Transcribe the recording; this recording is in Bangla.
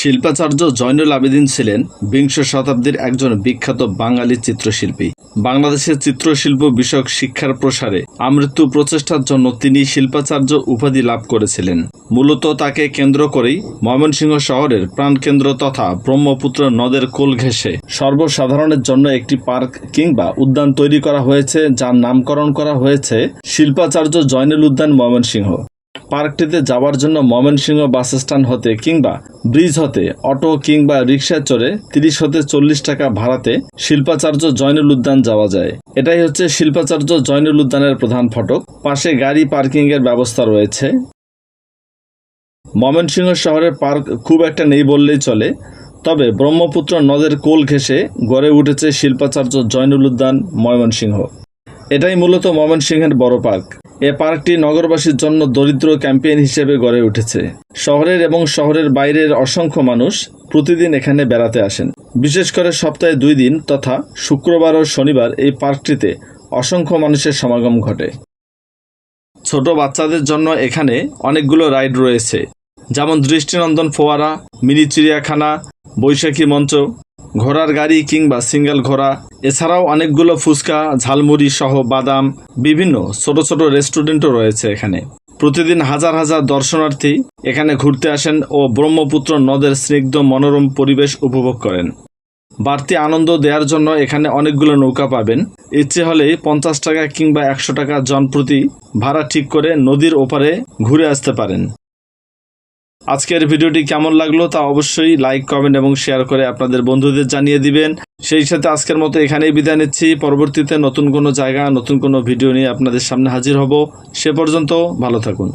শিল্পাচার্য জয়নুল আবেদিন ছিলেন বিংশ শতাব্দীর একজন বিখ্যাত বাঙালি চিত্রশিল্পী। বাংলাদেশের চিত্রশিল্প বিষয়ক শিক্ষার প্রসারে আমৃত্যু প্রচেষ্টার জন্য তিনি শিল্পাচার্য উপাধি লাভ করেছিলেন। মূলত তাকে কেন্দ্র করেই ময়মনসিংহ শহরের প্রাণকেন্দ্র তথা ব্রহ্মপুত্র নদের কোল ঘেঁষে সর্বসাধারণের জন্য একটি পার্ক কিংবা উদ্যান তৈরি করা হয়েছে, যার নামকরণ করা হয়েছে শিল্পাচার্য জয়নুল উদ্যান ময়মনসিংহ। পার্কটিতে যাওয়ার জন্য ময়মনসিংহ বাস স্ট্যান্ড হতে কিংবা ব্রিজ হতে, অটো কিংবা রিক্সায় চড়ে তিরিশ হতে চল্লিশ টাকা ভাড়াতে শিল্পাচার্য জয়নুল উদ্যান যাওয়া যায়। এটাই হচ্ছে শিল্পাচার্য জয়নুল উদ্যানের প্রধান ফটক। পাশে গাড়ি পার্কিং এর ব্যবস্থা রয়েছে। ময়মনসিংহ শহরের পার্ক খুব একটা নেই বললেই চলে, তবে ব্রহ্মপুত্র নদের কোল ঘেঁষে গড়ে উঠেছে শিল্পাচার্য জয়নুল উদ্যান ময়মনসিংহ। এটাই মূলত ময়মনসিংহের বড় পার্ক। এ পার্কটি নগরবাসীর জন্য দরিদ্র ক্যাম্পেইন হিসেবে গড়ে উঠেছে। শহরের এবং শহরের বাইরের অসংখ্য মানুষ প্রতিদিন এখানে বেড়াতে আসেন। বিশেষ করে সপ্তাহে দুই দিন তথা শুক্রবার ও শনিবার এই পার্কটিতে অসংখ্য মানুষের সমাগম ঘটে। ছোট বাচ্চাদের জন্য এখানে অনেকগুলো রাইড রয়েছে, যেমন দৃষ্টিনন্দন ফোয়ারা, মিনি চিড়িয়াখানা, বৈশাখী মঞ্চ ঘোড়ার গাড়ি কিংবা সিঙ্গেল ঘোড়া, এছাড়াও অনেকগুলো ফুচকা, ঝালমুড়ি সহ বাদাম, বিভিন্ন ছোট ছোট রেস্টুরেন্টও রয়েছে এখানে। প্রতিদিন হাজার হাজার দর্শনার্থী এখানে ঘুরতে আসেন ও ব্রহ্মপুত্র নদের স্নিগ্ধ মনোরম পরিবেশ উপভোগ করেন। বাড়তি আনন্দ দেওয়ার জন্য এখানে অনেকগুলো নৌকা পাবেন। ইচ্ছে হলে পঞ্চাশ টাকা কিংবা একশো টাকা জনপ্রতি ভাড়া ঠিক করে নদীর ওপারে ঘুরে আসতে পারেন। আজকের ভিডিওটি কেমন লাগল তা অবশ্যই লাইক, কমেন্ট এবং শেয়ার করে আপনাদের বন্ধুদের জানিয়ে দিবেন। সেই সাথে আজকের মতো এখানেই বিদায় নিচ্ছি। পরবর্তীতে নতুন কোনো জায়গা, নতুন কোনো ভিডিও নিয়ে আপনাদের সামনে হাজির হব। সে পর্যন্ত ভালো থাকুন।